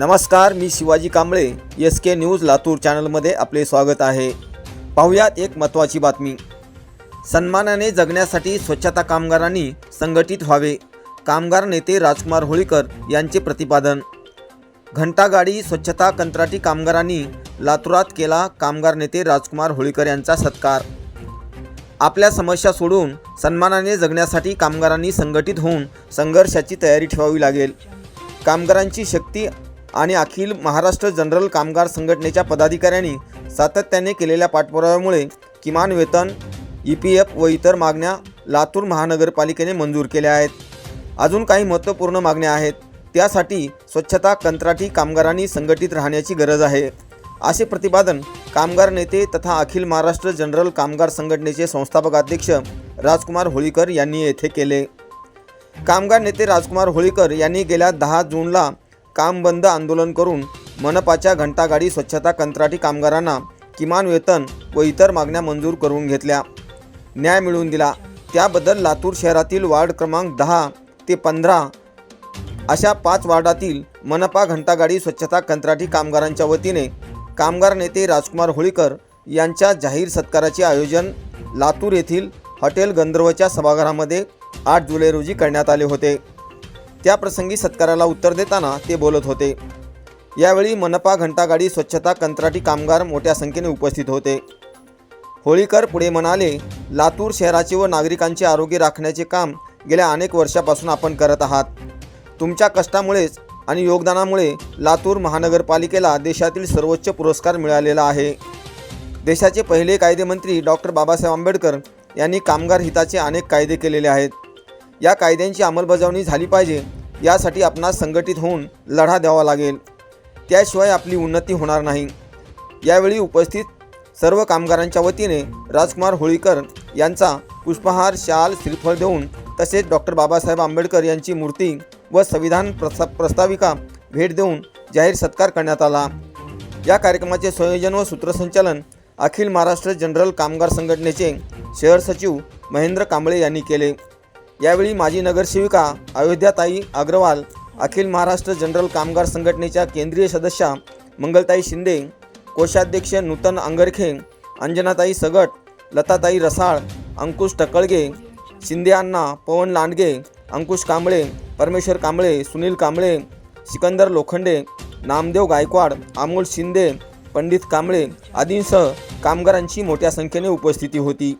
नमस्कार मी Shivaji Kamble S K news Latur चॅनलमध्ये आपले स्वागत आहे. पाहुयात एक महत्त्वाची बातमी. सन्मानाने जगण्यासाठी स्वच्छता कामगारांनी संघटित व्हावे. कामगार नेते राजकुमार होळीकर यांचे प्रतिपादन. घंटागाडी स्वच्छता कंत्राटी कामगारांनी लातूरात केला कामगार नेते राजकुमार होळीकर यांचा सत्कार. आपल्या समस्या सोडून सन्मानाने जगण्यासाठी कामगारांनी संघटित होऊन संघर्षाची तयारी ठेवावी लागेल. कामगारांची शक्ती आणि अखिल महाराष्ट्र जनरल कामगार संघटनेच्या पदाधिकाऱ्यांनी सातत्याने केलेल्या पाठपुराव्यामुळे किमान वेतन ई पी एफ व इतर मागण्या लातूर महानगरपालिकेने मंजूर केल्या आहेत. अजून काही महत्त्वपूर्ण मागण्या आहेत. त्यासाठी स्वच्छता कंत्राटी कामगारांनी संघटित राहण्याची गरज आहे. असे प्रतिपादन कामगार नेते तथा अखिल महाराष्ट्र जनरल कामगार संघटनेचे संस्थापक अध्यक्ष राजकुमार होळीकर यांनी येथे केले. कामगार नेते राजकुमार होळीकर यांनी गेल्या दहा जूनला काम बंद आंदोलन करून मनपाच्या घंटागाडी स्वच्छता कंत्राटी कामगारांना किमान वेतन व इतर मागण्या मंजूर करून घेतल्या. न्याय मिळवून दिला. त्याबद्दल लातूर शहरातील वार्ड क्रमांक दहा ते पंधरा अशा पाच वार्डातील मनपा घंटागाडी स्वच्छता कंत्राटी कामगारांच्या वतीने कामगार नेते राजकुमार होळीकर यांच्या जाहीर सत्काराचे आयोजन लातूर येथील हॉटेल गंधर्वच्या सभागृहामध्ये आठ जुलै रोजी करण्यात आले होते. त्याप्रसंगी सत्काराला उत्तर देताना ते बोलत होते. यावेळी मनपा घंटागाडी स्वच्छता कंत्राटी कामगार मोठ्या संख्येने उपस्थित होते. होळीकर पुढे म्हणाले लातूर शहराचे व नागरिकांचे आरोग्य राखण्याचे काम गेल्या अनेक वर्षापासून आपण करत आहात. तुमच्या कष्टामुळेच आणि योगदानामुळे लातूर महानगरपालिकेला देशातील सर्वोच्च पुरस्कार मिळालेला आहे. देशाचे पहिले कायदेमंत्री डॉक्टर बाबासाहेब आंबेडकर यांनी कामगार हिताचे अनेक कायदे केलेले आहेत. या कायद्यांची अंमलबजावणी झाली पाहिजे यासाठी आपणास संघटित होऊन लढा द्यावा लागेल. त्याशिवाय आपली उन्नती होणार नाही. यावेळी उपस्थित सर्व कामगारांच्या वतीने राजकुमार होळीकर यांचा पुष्पहार शाल श्रीफळ देऊन तसेच डॉक्टर बाबासाहेब आंबेडकर यांची मूर्ती व संविधान प्रस्ता प्रस्ताविका भेट देऊन जाहीर सत्कार करण्यात आला. या कार्यक्रमाचे संयोजन व सूत्रसंचालन अखिल महाराष्ट्र जनरल कामगार संघटनेचे शहर सचिव महेंद्र कांबळे यांनी केले. यावेळी माजी नगरसेविका अयोध्याताई अग्रवाल अखिल महाराष्ट्र जनरल कामगार संघटनेच्या केंद्रीय सदस्या मंगलताई शिंदे कोषाध्यक्ष नूतन अंगरखे अंजनाताई सगट लताताई रसाळ अंकुश टकळगे शिंदे अण्णा पवन लांडगे अंकुश कांबळे परमेश्वर कांबळे सुनील कांबळे सिकंदर लोखंडे नामदेव गायकवाड अमोल शिंदे पंडित कांबळे आदींसह कामगारांची मोठ्या संख्येने उपस्थिती होती.